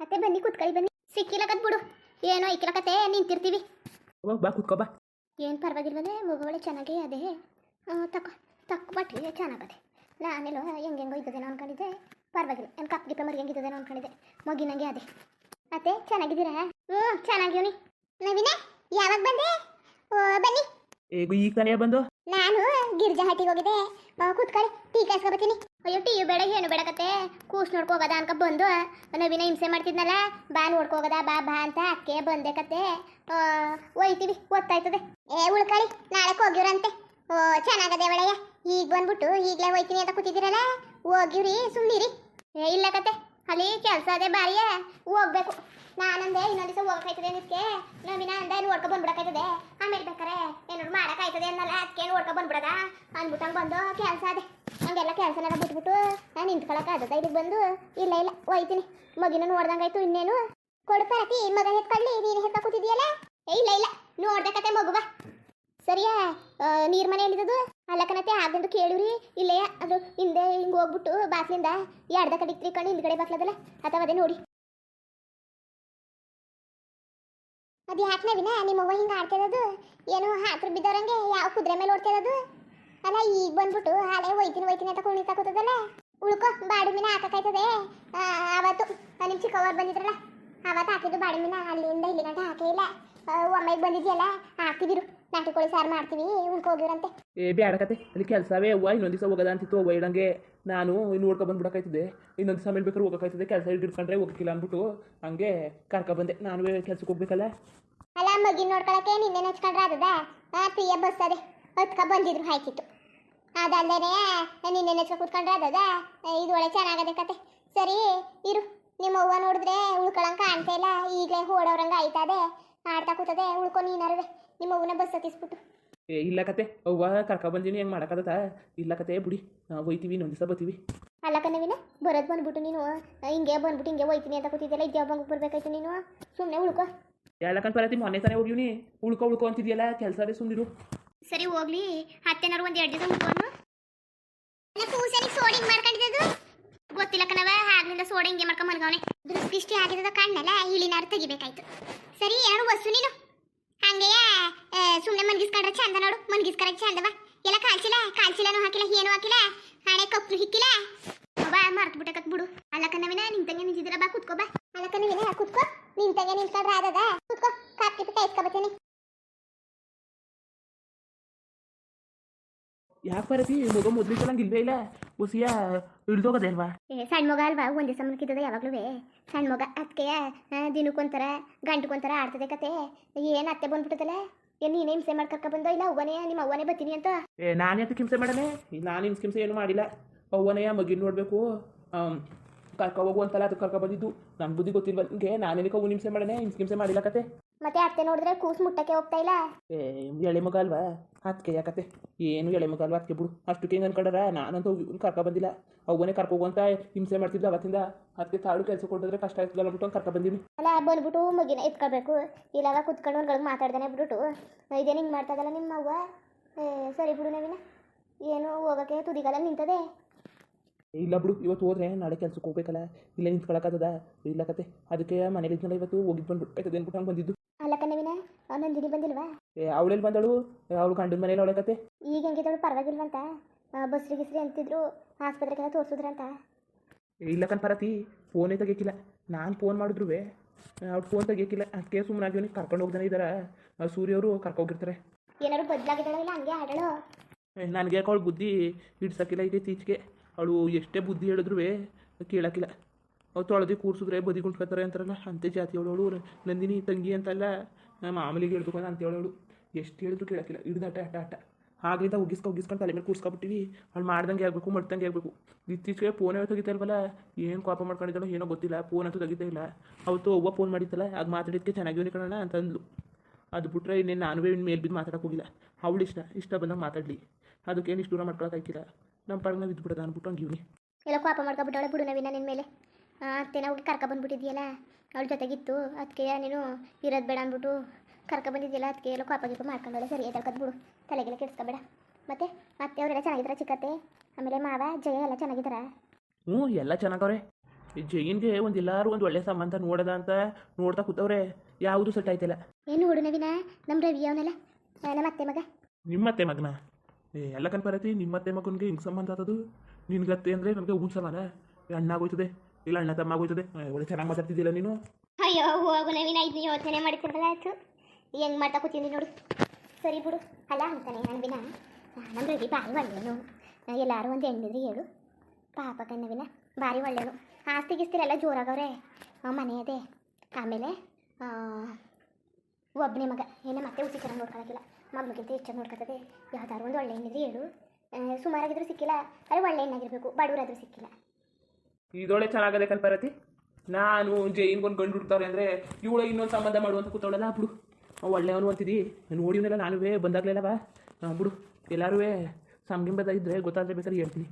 ಮತ್ತೆ ಬನ್ನಿ ಕುತ್ಕೊಳ್ಳಿ ಬನ್ನಿ. ಸಿಕ್ಕಿಲಕತ್ ಬಿಡು. ಏನೋ ಇಕ್ಕಿಲಕತ್ತೆ ನಿಂತಿರ್ತೀವಿ. ಅವಾಗ ಬಾ ಕುತ್ಕೋ ಬಾ. ಏನು ಪರವಾಗಿಲ್ವೇ ಮಗುವಳೆ ಚೆನ್ನಾಗೇ ಅದೇ. ತಕ್ಕ ತಕೊ ತಕ್ಕ ಮಟ್ಟಿಗೆ ಚೆನ್ನಾಗದೆ ನಾನೆಲ್ಲ ಹೆಂಗೆ ಹೆಂಗೋ ಇದ್ದದೇನೋ ಅನ್ಕೊಂಡಿದ್ದೆ. ಪರವಾಗಿಲ್ಲ ಏನು ಕಪ್ ಗಿಪ್ಪ ಮರಿ ಹೆಂಗಿದ್ದದೇನೋ ಅನ್ಕೊಂಡಿದ್ದೆ. ಮಗಿನಂಗೆ ಅದೇ. ಮತ್ತೆ ಚೆನ್ನಾಗಿದ್ದೀರಾ? ಹ್ಞೂ ಚೆನ್ನಾಗಿವ್ನಿ ನವೀನ ಯಾವಾಗ ಬಂದೆ? ಓ ಬನ್ನಿ. ಈಗ ಈಗ ತಾನೇ ಬಂದು? ನಾನು ಗಿರ್ಜಾ ಹಟ್ಟಿಗೆ ಹೋಗಿದ್ದೆ. ಕೂತ್ಕೊಳ್ಳಿ, ಟೀ ಕಾಯಿಸ್ಕೊಬತ್ತೀನಿ ಅಯ್ಯೋ, ಟೀ ಬೇಡ, ಏನು ಬೇಡಕತ್ತೆ ಕೂಸ್ ನೋಡ್ಕೋಗದ ಅನ್ಕ ಬಂದು. ನವಿನ ಹಿಂಸೆ ಮಾಡ್ತಿದ್ನಲ್ಲ, ಬಾ ನೋಡ್ಕೋಗದ ಬಾ ಬಾ ಅಂತ ಅಕ್ಕೆ ಬಂದೆ ಕತೆ. ಒಯ್ತೀವಿ ಗೊತ್ತಾಯ್ತದೆ ಏ ಉಳ್ಕಳಿ ನಾಳೆ ಹೋಗಿವ್ರಂತೆ. ಓ, ಚೆನ್ನಾಗದೆ ಒಳ್ಳೆಯ ಈಗ ಬಂದ್ಬಿಟ್ಟು ಈಗಲೇ ಹೋಯ್ತೀನಿ ಅಂತ ಕೂತಿದ್ದೀರಲ್ಲ? ಹೋಗಿವ್ರಿ ಸುಮ್ಮನಿರಿ ಏ, ಇಲ್ಲ ಕತೆ. ಅಲ್ಲಿ ಕೆಲಸ ಅದೇ ಬಾರಿಯೇ. ಹೋಗ್ಬೇಕು. ನಾನಂದೆ ಇನ್ನೊಂದು ದಿವಸ ಹೋಗಕ್ಕಾಯ್ತದೆ ನಿತ್ಕೆ. ನವಿನ ಅಂದೆ ನೋಡ್ಕೊ ಬಂದ್ಬಿಡಕ್ಕಾಯ್ತದೆ. ಆಮೇಲೆ ಬೇಕಾರೆ ಏನಾದ್ರು ಮಾಡೋಕ್ಕಾಯ್ತದೆ ಅನ್ನಲ್ಲ ಅದಕ್ಕೆ ನೋಡ್ಕೊ ಬಂದ್ಬಿಡದ? ಅಂದ್ಬಿಟ್ಟಂಗೆ ಬಂದು ಕೆಲಸ ಅದೇ. ಹಂಗೆಲ್ಲ ಕೆಲಸನೆಲ್ಲ ಬಿಟ್ಬಿಟ್ಟು ನಾನು ನಿಂತ್ಕೊಳಕ್ಕಾಗದ ಇದ್ ಬಂದು ಇಲ್ಲ ಇಲ್ಲ ಹೋಯ್ತೀನಿ ಮಗಿನ ನೋಡ್ದಂಗಾಯ್ತು, ಇನ್ನೇನು? ಕೊಡು ಪರತಿ, ಮಗ ಎತ್ಕೊಳ್ಳಿ ನೀನು ಹೆಕ್ಕ ಕೂತಿದ್ಯಲ್ಲ ಇಲ್ಲ ಇಲ್ಲ, ನೋಡ್ಬೇಕತ್ತೆ ಮಗುವ ಸರಿಯಾ? ನೀರ್ ಮನೆ ಎಲ್ಲಿದ್ದದು ಅಲ್ಲಕನತ್ತೆ ಆಗಂದು ಕೇಳಿವ್ರಿ ಇಲ್ಲೇ ಅದು ಹಿಂದೆ ಹಿಂಗೆ ಹೋಗ್ಬಿಟ್ಟು, ಬಾಸ್ಲಿಂದ ಎಡ್ದ ಕಡೆ ತಿರ್ಕೊಂಡು ಹಿಂದ್ಗಡೆ ಬಾಕ್ಲದಲ್ಲ ಅಥವಾ ಅದೇ ನೋಡಿ. ಅದು ಯಾಕೆ ನವಿನ ನಿಮ್ಮವ್ವ ಹಿಂಗೆ ಆಡ್ತಿರೋದು? ಏನೋ ಹಾತ್ರ ಬಿದ್ದವ್ರಂಗೆ ಯಾವ ಕುದುರೆ ಮೇಲೆ ಓಡ್ತಿರೋದು? ಅಲ್ಲ, ಈಗ ಬಂದ್ಬಿಟ್ಟು ಹಾಳೆ ಒಯ್ತೀನಿ ಒಯ್ತೀನಿ ಅಂತ ಕುಣಿತಾ ಕೂತದಲ್ಲ? ಉಳ್ಕೊ, ಬಾಡಿ ಮೀನ ಹಾಕಾಯ್ತದೆ ಅವತ್ತು ನಿಮ್ಮ ಚಿಕ್ಕವ್ರು ಬಂದಿದ್ರಲ್ಲ? ಆವತ್ತು ಹಾಕಿದ್ದು ಬಾಡಿ ಮೀನ, ಅಲ್ಲಿಂದ ಇಲ್ಲಿ ಗಂಟ ಹಾಕೇ ಇಲ್ಲ. ಒಮ್ಮೆಗೆ ಬಂದಿದ್ಯಲ್ಲ ಹಾಕ್ತಿವಿರು ನಾಟಿ ಕೋಳಿ ಸಾರು ಮಾಡ್ತೀವಿ ಉಳ್ಕೋಗಿರಂತೆ ಏ ಬ್ಯಾಡಕತೆ ಅಲ್ಲಿ ಕೆಲಸವೇ ಅವ್ವ ಇನ್ನೊಂದು ದಿವಸ ಹೋಗೋದ ಅಂತಿತ್ತು ಅವ್ವ ಇಡಂಗೆ ನಾನು ನೋಡ್ಕೊ ಬಂದ್ಬಿಡಕಾಯ್ತದೆ ಇನ್ನೊಂದು ದಿವಸ ಮೇಲೆ ಬೇಕಾದ್ರೆ ಹೋಗೋಕ್ಕಾಯ್ತದೆ ಕೆಲಸ ಹಿಡ್ಕೊಂಡ್ರೆ ಹೋಗಕ್ಕಿಲ್ಲ ಅಂದ್ಬಿಟ್ಟು ಹಂಗೆ ಕರ್ಕೊ ಬಂದೆ. ನಾನು ಕೆಲ್ಸಕ್ಕೆ ಹೋಗ್ಬೇಕಲ್ಲ? ಅಲ್ಲ ಮಗಿನ ನೋಡ್ಕೊಳಕ್ಕೆ ನಿನ್ನೆ ಹಚ್ಕೊಂಡ್ರೆ ಅದದ? ಆ ಪ್ರಿಯ ಬಸ್ ಅದೇ ಹೊತ್ಕ ಬಂದಿದ್ರು ಹಾಕಿತ್ತು ಅದಲ್ಲೇ ನಿನ್ನೆ ನೆಚ್ಕೊ ಕೂತ್ಕೊಂಡ್ರೆ ಅದದ? ಇದು ಒಳ್ಳೆ ಚೆನ್ನಾಗದೆ ಕತೆ. ಸರಿ ಇರು ನಿಮ್ಮ ಅವ್ವ ನೋಡಿದ್ರೆ ಉಳ್ಕೊಳಂಗೆ ಕಾಣ್ತಾ ಇಲ್ಲ ಈಗಲೇ ಓಡೋರಂಗ ಆಯ್ತದೆ. ಆಡ್ತಾ ಕೂತದೆ ಉಳ್ಕೊ ನೀನಾರುವೆ ನಿಮ್ಮ ಅವ್ವನ ಬಸ್ ಹತ್ತಿಸ್ಬಿಟ್ಟು. ಏ ಇಲ್ಲ ಕತೆ. ಅವ್ವ ಕರ್ಕೊ ಬಂದೀನಿ ಹೆಂಗ್ ಮಾಡೋಕ್ಕದ ಇಲ್ಲ ಕತೆ ಬಿಡಿ. ನಾವು ಹೋಯ್ತೀವಿ ಇನ್ನೊಂದು ದಿವಸ ಬರ್ತೀವಿ. ಅಲ್ಲ ಕಣವಿನ ಬರೋದು ಬಂದ್ಬಿಟ್ಟು ನೀನು ಹಿಂಗೆ ಬಂದ್ಬಿಟ್ಟು ಹಿಂಗೆ ಹೋಯ್ತೀನಿ ಅಂತ ಕೂತಿದ್ದೆಲ್ಲ ಇದ್ಯಾವ ಬಂಗ್ ಬರ್ಬೇಕಾಯ್ತು ನೀನು? ಸುಮ್ಮನೆ ಉಳ್ಕೊ. ಹೇಳಕ್ಕಂತ ಬರತ್ತಿ ಮೊನ್ನೆ ತಾನೇ ಹೋಗ್ಲಿ ಉಳ್ಕೊ ಉಳ್ಕೊ ಅಂತಿದ್ಯಲ್ಲ ಕೆಲಸವೇ ಸುಂದಿರು ಸರಿ ಹೋಗ್ಲಿ. ಹತ್ತೆನಾರು ಒಂದು ಎರಡು ದಿವಸ ಉಳ್ಕೊಂಡು ಕೂಸಲಿಗೆ ಸೋಡಿಂಗ್ ಮಾಡ್ಕೊಂಡಿದ್ದು ಗೊತ್ತಿಲ್ಲ ಕಣವ ಆಗ್ಲಿಂದ ಸೋಡ ಹಿಂಗೆ ಮಾಡ್ಕೊಂಡ್ ಮಲ್ಗವನೆ ದೃಷ್ಟಿ ಆಗಿರೋದ ಕಣ್ಣಲ್ಲ ಇಳಿನಾರು ತೆಗಿಬೇಕಾಯ್ತು. ಸರಿ ಏನಾರು ವಸ್ತು ನೀನು? ಹಂಗೆಯ ಸುಮ್ಮನೆ ಮನ್ಗಿಸ್ಕೊಂಡ್ರೆ ಚಂದ ನೋಡು ಮನ್ಗಿಸ್ಕರಕ್ಕೆ ಚಂದವ. ಎಲ್ಲ ಕಾಲ್ಚಿಲ್ಲ ಕಾಲ್ಸಿಲ್ಲನೂ ಹಾಕಿಲ್ಲ ಏನು ಹಾಕಿಲ್ಲ ಹಣೆ ಕಪ್ಪು ಹಿಕ್ಕಿಲ್ಲ ಬಾ ಮರ್ತು ಬಿಟ್ಟಕತ್ ಬಿಡು. ಅಲ್ಲ ಕಣವಿನ ನಿಂತಂಗೆ ನಿಂತಿದ್ದೀರ, ಬಾ, ಕುತ್ಕೋ, ಬಾ. ಅಲ್ಲ ಕಣವಿನ ಕುತ್ಕೋ. ನಿಂತಂಗೆ ನಿಂತ್ಕೊಂಡ್ರೆ ಆದದ? ಯಾಕೆ ಬರತಿ ಮಗ ಮೊದ್ಲಿಗೆ ನಂಗೆ ಇಲ್ವೇ ಇಲ್ಲ ಹುಸಿಯ ಇಳ್ದೋಗದೆ ಅಲ್ವಾ ಏ ಸಣ್ಣ ಮಗ ಅಲ್ವಾ ಒಂದೇ ಮುಳುಕಿದ್ದದ ಯಾವಾಗ್ಲೂ ಸಣ್ಣ ಮಗ ಅದಕ್ಕೆ ದಿನಕ್ಕೊಂಥರ ಗಂಟಕೊಂಥರ ಆಡ್ತದೆ ಕತೆ ಏನು ಅತ್ತೆ ಬಂದ್ಬಿಟ್ಟದಲ್ಲ ನೀನೇ ಹಿಂಸೆ ಮಾಡಿ ಕರ್ಕ ಬಂದೋ ಇಲ್ಲ ಅವ್ವನೇ ನಿಮ್ಮ ಅವ್ವನೇ ಬರ್ತೀನಿ ಅಂತ ಏ ನಾನು ಅದಕ್ಕೆ ಹಿಂಸೆ ಮಾಡನೆ ನಾನು ಹಿಂಸೆ ಹಿಂಸೆ ಏನು ಮಾಡಿಲ್ಲ ಅವ್ವನೆಯ ಮಗಿನ ನೋಡಬೇಕು ಕರ್ಕ ಹೋಗು ಅಂತಲ್ಲ ಅದು ಕರ್ಕೊ ಬಂದಿದ್ದು ನನ್ನ ಬುದ್ಧಿ ಗೊತ್ತಿಲ್ವ ನಿಮಗೆ ನಾನೇನಕ್ಕೆ ಅವ್ನು ಹಿಂಸೆ ಮಾಡನೆ ಹಿಂಸೆ ಹಿಂಸೆ ಮಾಡಿಲ್ಲ ಕತೆ ಮತ್ತೆ ಅತ್ತೆ ನೋಡಿದ್ರೆ ಕೂಸು ಮುಟ್ಟಕ್ಕೆ ಹೋಗ್ತಾ ಇಲ್ಲ? ಏ ಎಳೆ ಮಗ ಅಲ್ವಾ? ಅದಕ್ಕೆ ಯಾಕತ್ತೆ? ಏನು ಎಳೆ ಮಗ ಅಲ್ವಾ ಅದಕ್ಕೆ ಬಿಡು. ಅಷ್ಟು ಹಿಂಗೆ ಅನ್ಕೊಂಡ್ರ ನಾನಂತೂ ಹೋಗಿ ಕರ್ಕೊ ಬಂದಿಲ್ಲ. ಅವನೇ ಕರ್ಕೋಗು ಅಂತ ಹಿಂಸೆ ಮಾಡ್ತಿದ್ದ ಅವತ್ತಿಂದ. ಅದಕ್ಕೆ ತಾಳು ಕೆಲಸ ಕೊಟ್ಟಿದ್ರೆ ಕಷ್ಟ ಆಯ್ತಲ್ಲ ಅವ್ನು ಕರ್ಕೊ ಬಂದೀನಿ ಅಲ್ಲ ಬಂದ್ಬಿಟ್ಟು ಮಗಿನ ಎತ್ಕೋಬೇಕು ಇಲ್ಲ ಕುತ್ಕೊಂಡು ಒಂದ್ಗಳಿಗೆ ಮಾತಾಡ್ದಾನೆ ಬಿಟ್ಟು ಇದೇನು ಹಿಂಗೆ ಮಾಡ್ತದಲ್ಲ ನಿಮ್ಮ ಅವ್ವ? ಸರಿ ಬಿಡು ನವೀನ. ಏನು ಹೋಗೋಕ್ಕೆ ತುದಿಗಾಲ ನಿಂತದೆ? ಇಲ್ಲ ಬಿಡು. ಇವತ್ತು ಹೋದ್ರೆ ನಾಳೆ ಕೆಲ್ಸಕ್ಕೆ ಹೋಗ್ಬೇಕಲ್ಲ. ಇಲ್ಲ ನಿಂತ್ಕೊಳಕ್ಕಾಗದ ಇಲ್ಲ ಕತೆ. ಅದಕ್ಕೆ ಮನೇಲಿ ಇದ್ನಲ್ಲ ಇವತ್ತು. ಹೋಗಿದ್ದು ಬಂದ್ಬಿಟ್ಟು ಆಯ್ತದೆ ಅಂದ್ಬಿಟ್ಟು ಹಂಗೆ ಬಂದಿದ್ದು. ಅಲ್ಲ ಕಣವಿನ ನಂದಿನಿ ಬಂದಿಲ್ವಾ? ಏ ಅವಳೆಲ್ಲಿ ಬಂದಳು? ಅವಳು ಗಂಡನ ಮನೇಲಿ ಅವಳಕತ್ತೆ ಈಗ ಈಗ ಹೆಂಗಿದ್ದಳು ಪರವಾಗಿಲ್ವಂತ? ಬಸ್ರಿ ಗಿಸ್ರಿ ಅಂತಿದ್ರು ಆಸ್ಪತ್ರೆಗೆಲ್ಲ ತೋರಿಸಿದ್ರಂತ. ಇಲ್ಲ ಕನ್ಪರತಿ ಫೋನೇ ತೆಗಿಯಕ್ಕಿಲ್ಲ. ನಾನು ಫೋನ್ ಮಾಡಿದ್ರು ಅವ್ಳು ಫೋನ್ ತೆಗಿಯಕ್ಕಿಲ್ಲ. ಅದಕ್ಕೆ ಸುಮ್ಮನಾಗಿ ಕರ್ಕೊಂಡು ಹೋಗ್ದಾನೆ ಇದ್ದಾರೆ ಸೂರ್ಯವರು ಕರ್ಕೋಗಿರ್ತಾರೆ. ಏನಾದ್ರು ಬದಲಾಗಿದ್ದಾಳೆ ಇಲ್ಲ ಹಂಗೆ ಆಡಳು ನನಗೆ ಅವಳು ಬುದ್ಧಿ ಹಿಡ್ಸಕ್ಕಿಲ್ಲ ಈಗ ಇತ್ತೀಚೆಗೆ. ಅವಳು ಎಷ್ಟೇ ಬುದ್ಧಿ ಹೇಳಿದ್ರು ಕೇಳಕ್ಕಿಲ್ಲ. ಅವ್ರು ತೊಳೆದು ಕೂರ್ಸಿದ್ರೆ ಬದಿ ಕುಂಟ್ಕೊತಾರೆ ಅಂತಾರಲ್ಲ, ಅಂತೆ ಜಾತಿ ಹೇಳೋಳು ನಂದಿನಿ ತಂಗಿ ಅಂತಲ್ಲ ಮಾಮೂಲಿಗೆ ಹೇಳ್ಬೇಕು ಅಂತ ಹೇಳೋಳು ಎಷ್ಟು ಹೇಳಿದ್ರು ಕೇಳಕ್ಕಿಲ್ಲ ಹಿಡ್ದಾಟ ಆಟ ಆಟ ಆಗ್ಲಿಂದ ಉಗಿಸ್ಕೊ ಉಗಿಸ್ಕೊಂಡು ತಲೆ ಮೇಲೆ ಕೂರ್ಸ್ಕೊಬಿಟ್ಟಿವಿ. ಅವ್ಳು ಮಾಡ್ದಂಗೆ ಆಗಬೇಕು, ಮಡ್ದಂಗೆ ಆಗಬೇಕು. ಇತ್ತೀಚೆಗೆ ಫೋನೇ ತೆಗಿತಾ ಇಲ್ವಲ್ಲ, ಏನು ಕೋಪ ಮಾಡ್ಕೊಂಡಿದ್ದಾಳೋ ಏನೋ ಗೊತ್ತಿಲ್ಲ ಫೋನ್ ಅಂತೂ ತೆಗಿತಾ ಇಲ್ಲ. ಅವತ್ತು ಒಬ್ಬ ಫೋನ್ ಮಾಡಿತ್ತಲ್ಲ, ಆಗ ಮಾತಾಡಿದ್ದಕ್ಕೆ ಚೆನ್ನಾಗಿ ಕಣೋಣ ಅಂತಂದ್ಲು ಅದು ಬಿಟ್ರೆ ಇನ್ನೇನು ನಾನು ಇನ್ನು ಮೇಲೆ ಬಿದ್ದು ಮಾತಾಡೋಕೆ ಹೋಗಿಲ್ಲ. ಅವಳು ಇಷ್ಟ ಇಷ್ಟ ಬಂದಾಗ ಮಾತಾಡಲಿ. ಅದಕ್ಕೇನು ಇಷ್ಟು ದೂರ ಮಾಡ್ಕೊಳಕ್ಕಾಗಿಲ್ಲ ನಮ್ಮ ಪಾಡಿಗೆ ನಾವು ಇದ್ಬಿಡೋದು ಅಂದ್ಬಿಟ್ಟು ಹಂಗೆ ಇವನಿ. ಎಲ್ಲ ಕೋಪ ಮಾಡ್ಕೊಬಿಟ್ಟವಳೆ, ಬಿಡು ನವೀನ ನಿನ್ನ ಮೇಲೆ. ಅತ್ತೆ ನಾವು ಕರ್ಕ ಬಂದ್ಬಿಟ್ಟಿದ್ಯಲ್ಲ ಅವಳ ಜೊತೆಗಿತ್ತು ಅದಕ್ಕೆ ನೀನು ಇರೋದು ಬೇಡ ಅಂದ್ಬಿಟ್ಟು ಕರ್ಕ ಬಂದಿದ್ಯಲ್ಲ ಅದಕ್ಕೆ ಎಲ್ಲ ಕೋಪ ಗಿಪ್ಪ ಮಾಡ್ಕೊಂಡವಳೆ ಸರಿ ಎದಳ್ಕದ್ ಬಿಡು ತಲೆಗೆಲ್ಲ ಕೆಡಿಸ್ಕೊಬೇಡ. ಮತ್ತೆ ಅತ್ತೆ ಅವರೆಲ್ಲ ಚೆನ್ನಾಗಿದ್ರೆ ಚಿಕ್ಕತ್ತೆ? ಆಮೇಲೆ ಮಾವ ಜಯ ಎಲ್ಲ ಚೆನ್ನಾಗಿದ್ದಾರ? ಹ್ಞೂ ಎಲ್ಲ ಚೆನ್ನಾಗವ್ರೆ. ಈ ಜೈನ್ಗೆ ಒಂದು ಎಲ್ಲರೂ ಒಂದು ಒಳ್ಳೆ ಸಂಬಂಧ ನೋಡದ ಅಂತ ನೋಡ್ತಾ ಕೂತವ್ರೆ. ಯಾವುದು ಸೆಟ್ ಆಯ್ತಿಲ್ಲ. ಏನು ನೋಡು ನವೀನ ನಮ್ಮ ರವಿ ಅವನಲ್ಲ. ನಮ್ಮ ಅತ್ತೆ ಮಗ. ನಿಮ್ಮತ್ತೆ ಮಗನ? ಏ ಎಲ್ಲ ಕನ್ಪರತಿ ನಿಮ್ಮತ್ತೆ ಮಗನಿಗೆ ಹಿಂಗೆ ಸಂಬಂಧ ಆದದು ನಿನ್ಗತ್ತೆ ಅಂದರೆ ನನಗೆ ಹೂನ್ ಸಮಾನ? ಅಣ್ಣ ಆಗೋಯ್ತದೆ ಇಲ್ಲ ಅಣ್ಣ, ತಮ್ಮ ಆಗೋಯ್ತದೆ. ಒಳ್ಳೆ ಚೆನ್ನಾಗಿ ಮಾತಾಡ್ತಿದ್ದಿಲ್ಲ ನೀನು? ಅಯ್ಯೋ, ಹೋಗು, ನವೀನ ಇದನ್ನ ಯೋಚನೆ ಮಾಡ್ತಿರಲ್ಲ ಆಯ್ತು? ಹೆಂಗ್ ಮಾಡ್ತಾ ಕೂತೀನಿ ನೋಡು. ಸರಿ ಬಿಡು. ಅಲ್ಲ ಅಂತಾನೆ, ನವೀನ. ನಮ್ಮ ರವಿ ಭಾರಿ ಒಳ್ಳೆಯನು ಎಲ್ಲರೂ ಒಂದು ಹೆಣ್ಣಿದ್ರೆ ಹೇಳು. ಪಾಪ ಕಣ್ಣವಿನ ಭಾರಿ ಒಳ್ಳೆಯನು ಆಸ್ತಿ ಗಿಸ್ತಿರೆಲ್ಲ ಜೋರಾಗವ್ರೆ. ಮನೆ ಅದೇ. ಆಮೇಲೆ ಒಬ್ಬನೇ ಮಗ. ಏನೇ ಮತ್ತೆ ಹುಸಿ ಚೆನ್ನಾಗಿ ನೋಡ್ಕೊಳಕಿಲ್ಲ ಮಗಳಿಗಿಂತ ಹೆಚ್ಚಾಗಿ ನೋಡ್ಕೊತದೆ. ಯಾವ್ದಾದ್ರು ಒಂದು ಒಳ್ಳೆ ಹೆಣ್ಣಿದ್ರೆ ಹೇಳು. ಸುಮಾರಾಗಿದ್ರೂ ಸಿಕ್ಕಿಲ್ಲ. ಅದೇ ಒಳ್ಳೆ ಹೆಣ್ಣಾಗಿರ್ಬೇಕು. ಬಡವರಾದ್ರೂ ಸಿಕ್ಕಿಲ್ಲ. ಇದೊಳೆ ಚೆನ್ನಾಗದೆ ಕಲ್ಪರತಿ ನಾನು ಜೈನ್ಗೊಂದು ಗಂಡು ಹುಡ್ತಾವ್ರೆ ಅಂದರೆ ಇವಳು ಇನ್ನೊಂದು ಸಂಬಂಧ ಮಾಡುವಂತ ಕೂತವಳಲ್ಲ, ಬಿಡು. ಒಳ್ಳೆಯವನು ಅಂತಿದ್ದಿ ನೋಡಿವನೆಲ್ಲ ನಾನು ಬಾ ಬಿಡು. ಎಲ್ಲರೂ ಸಂಗಿಂಬದ ಇದ್ರೆ ಗೊತ್ತಾದ್ರೆ ಬೇಕಾದ್ರೆ ಹೇಳ್ತೀನಿ.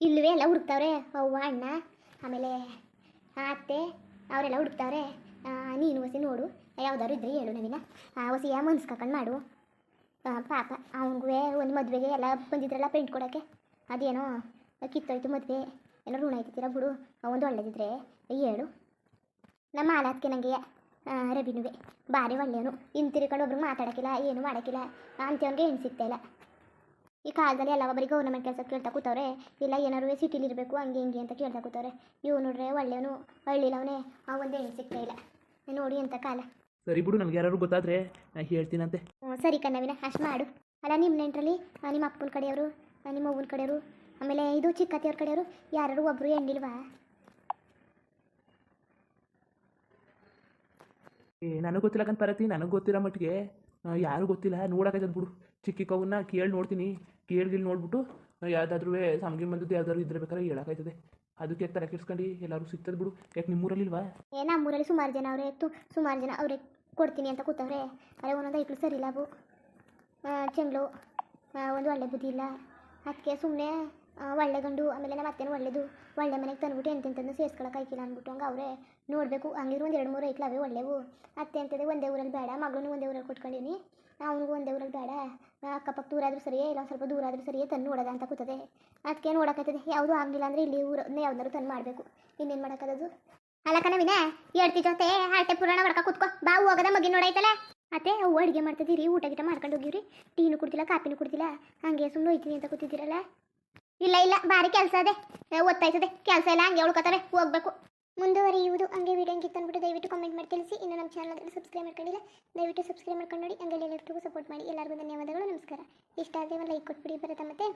ಇಲ್ಲವೇ ಎಲ್ಲ ಹುಡುಕ್ತಾವ್ರೆ? ಅವ್ವ, ಅಣ್ಣ, ಆಮೇಲೆ ಅತ್ತೆ, ಅವರೆಲ್ಲ ಹುಡುಕ್ತಾವ್ರೆ? ನೀನು ಹೊಸಿ ನೋಡು. ಯಾವ್ದಾದ್ರು ಇದ್ರೆ ಹೇಳು ನವೀನ. ಹೊಸಿಯ ಮನ್ಸ್ಕಂಡು ಮಾಡು. ಪಾಪ ಅವನಿಗೂ ಒಂದು ಮದುವೆಗೆ ಎಲ್ಲ ಬಂದಿದ್ರಲ್ಲ ಪೇಂಟ್ ಕೊಡೋಕ್ಕೆ? ಅದೇನೋ ಕಿತ್ತೋಯ್ತು ಮದುವೆ. ಏನೋ ಋಣ ಐತಿದ್ದೀರ ಬಿಡು. ಒಂದು ಒಳ್ಳೆದಿದ್ರೆ. ಹೇಳು. ನಮ್ಮ ಆಲಾತ್ಕೆ ನನಗೆ ರವಿನುವೆ ಭಾರಿ ಒಳ್ಳೆಯವನು. ಹಿಂತಿರ್ಕೊಂಡು ಒಬ್ರು ಮಾತಾಡೋಕ್ಕಿಲ್ಲ ಏನು ಮಾಡೋಕ್ಕಿಲ್ಲ. ಅಂಥವ್ನಿಗೆ ಏನು ಸಿಗ್ತಾ ಇಲ್ಲ ಈ ಕಾಲದಲ್ಲಿ ಎಲ್ಲ ಒಬ್ಬರಿಗೆ ಗೌರ್ಮೆಂಟ್ ಕೆಲಸ ಕೇಳ್ತಾ ಕೂತವ್ರೆ. ಇಲ್ಲ ಏನಾರು ಸಿಟಿಲಿ ಇರಬೇಕು ಹಂಗೆ ಹಿಂಗೆ ಅಂತ ಕೇಳ್ತಾ ಕೂತವ್ರೆ. ಇವು ನೋಡ್ರೆ ಒಳ್ಳೆಯವನು ಹಳ್ಳಿಲವನೇ. ಆ ಒಂದು ಹೆಣ್ಣು ಸಿಗ್ತಾ ಇಲ್ಲ. ನೋಡಿ ಅಂತ ಕಾಲ. ಸರಿ ಬಿಡು ನನಗೆ ಯಾರು ಗೊತ್ತಾದ್ರೆ ನಾನು ಹೇಳ್ತೀನಂತೆ. ಹ್ಞೂ ಸರಿ ಕಣ್ಣವಿನ ಅಷ್ಟು ಮಾಡು. ಅಲ್ಲ ನಿಮ್ಮ ನೆಂಟ್ರಲ್ಲಿ ನಿಮ್ಮ ಅಪ್ಪನ ಕಡೆಯವರು ನಿಮ್ಮ ಅವ್ವನ ಕಡೆಯವರು ಆಮೇಲೆ ಇದು ಚಿಕ್ಕತ್ತಿಯವ್ರ ಕಡೆಯವರು ಯಾರು ಒಬ್ಬರು ಹೆಣ್ಣಿಲ್ವಾ? ಏ ನನಗೆ ಗೊತ್ತಿಲ್ಲ ಪರತಿ ನನಗೆ ಗೊತ್ತಿರೋ ಮಟ್ಟಿಗೆ ಯಾರು ಗೊತ್ತಿಲ್ಲ. ನೋಡೋಕೆ ಬಿಡು. ಚಿಕ್ಕಿಕವನ್ನ ಕೇಳಿ ನೋಡ್ತೀನಿ. ಕೇಳ್ಗಿಲ್ ನೋಡ್ಬಿಟ್ಟು ಯಾವುದಾದ್ರೂ ಸಂಗಿ ಬಂದದ್ದು ಯಾವ್ದಾದ್ರು ಇದ್ರೆ ಬೇಕಾದ್ರೆ ಹೇಳೋಕ್ಕಾಯ್ತದೆ ಅದಕ್ಕೆ ತಲೆ ಕೆಡ್ಸ್ಕೊಂಡು ಎಲ್ಲರೂ ಸಿಗ್ತದೆ ಬಿಡು. ಯಾಕೆ ನಿಮ್ಮೂರಲ್ಲಿಲ್ವಾ ಏ ನಮ್ಮೂರಲ್ಲಿ ಸುಮಾರು ಜನ ಅವರೇ ಎತ್ತು. ಸುಮಾರು ಜನ ಅವರೇ ಕೊಡ್ತೀನಿ ಅಂತ ಕೂತವ್ರೆ. ಅರೆ ಒಂದೊಂದು ಐಕ್ಳು ಸರಿ ಇಲ್ಲ ಅವು ಚೆಂಗ್ಳು. ಒಂದು ಒಳ್ಳೆ ಬುದ್ಧಿ ಇಲ್ಲ. ಅದಕ್ಕೆ ಸುಮ್ಮನೆ ಒಳ್ಳೆ ಗಂಡು ಆಮೇಲೆ ನಮ್ಮ ಅತ್ತೆನೂ ಒಳ್ಳೇದು. ಒಳ್ಳೆ ಮನೆಗೆ ತಂದ್ಬಿಟ್ಟು ಸೇರ್ಸ್ಕೊಳಕ್ಕೆ ಆಯ್ತಿಲ್ಲ ಅಂದ್ಬಿಟ್ಟು ಹಂಗೆ ಅವರೇ ನೋಡಬೇಕು, ಹಂಗಿದ್ರು ಒಂದು ಎರಡು ಮೂರು ಐಕ್ಳು ಅವೇ ಒಳ್ಳೆವು. ಅತ್ತೆ ಅಂತದೇ ಒಂದೇ ಊರಲ್ಲಿ ಬೇಡ ಮಗಳನ್ನೂ ಒಂದೇ ಊರಲ್ಲಿ ಕೊಟ್ಕೊಂಡಿನಿ ಅವನಿಗೂ ಒಂದೇ ಊರಲ್ಲಿ ಬೇಡ. ಅಕ್ಕಪಕ್ಕ ದೂರ ಆದರೂ ಸರಿಯೇ ಇಲ್ಲ ಸ್ವಲ್ಪ ದೂರ ಆದರೂ ಸರಿಯೇ ತಂದು ನೋಡೋದ ಅಂತ ಕೂತದೆ. ಅದಕ್ಕೆ ನೋಡೋಕೈತದೆ ಯಾವುದೂ ಆಗಿಲ್ಲ ಅಂದರೆ ಇಲ್ಲಿ ಊರನ್ನೇ ಯಾವ್ದಾದ್ರು ತಂದು ಮಾಡಬೇಕು. ಇನ್ನೇನು ಮಾಡೋಕ್ಕದು ಅಲ್ಲ ಕಣವಿನ, ಹೇಳ್ತಿ ಜೊತೆ ಹಾಟೆ ಪುರಾಣ ಹೊಡ್ಕ ಕೂತ್ಕೋ. ಬಾ ಹೋಗದ ಮಗಿ ನೋಡೈತಲ್ಲ ಅತ್ತೆ ಅವು ಅಡುಗೆ ಮಾಡ್ತಿದ್ದೀರಿ, ಊಟ ಗೀಟ ಮಾಡ್ಕೊಂಡು ಹೋಗಿವ್ರಿ? ಟೀನು ಕುಡ್ತಿಲ್ಲ ಕಾಪಿನೂ ಕುಡ್ತಿಲ್ಲ ಹಂಗೆ ಸುಮ್ಮನೆ ಹೋಯ್ತೀನಿ ಅಂತ ಕೂತಿದ್ದೀರಲ್ಲ? ಇಲ್ಲ ಇಲ್ಲ, ಭಾರಿ ಕೆಲಸ ಅದೇ. ಒತ್ತಾಯ್ತದೆ ಕೆಲಸ ಇಲ್ಲ ಹಂಗೆ ಉಳ್ಕೊತಾರೆ ಹೋಗ್ಬೇಕು. ಮುಂದುವರಿಯುವುದು ಹಂಗೆ ವೀಡಿಯೋ ಹಂಗೆ ಅಂದ್ಬಿಟ್ಟು ದಯವಿಟ್ಟು ಕಾಮೆಂಟ್ ಮಾಡಿ, ತಿಳಿಸಿ. ಇನ್ನು ನಮ್ಮ ಚಾನಲ್ ಸಬ್ಸ್ಕ್ರೈಬ್ ಮಾಡ್ಕೊಂಡಿಲ್ಲ, ದಯವಿಟ್ಟು ಸಬ್ಸ್ಕ್ರೈಬ್ ಮಾಡ್ಕೊಂಡು ನೋಡಿ. ಹಂಗೆ ಎಲ್ಲರಿಗೂ ಸಪೋರ್ಟ್ ಮಾಡಿ. ಎಲ್ಲರಿಗೂ ಧನ್ಯವಾದಗಳು. ನಮಸ್ಕಾರ. ಇಷ್ಟ ಆದರೆ ಲೈಕ್ ಕೊಟ್ಬಿಡಿ. ಬರುತ್ತೆ ಮತ್ತೆ?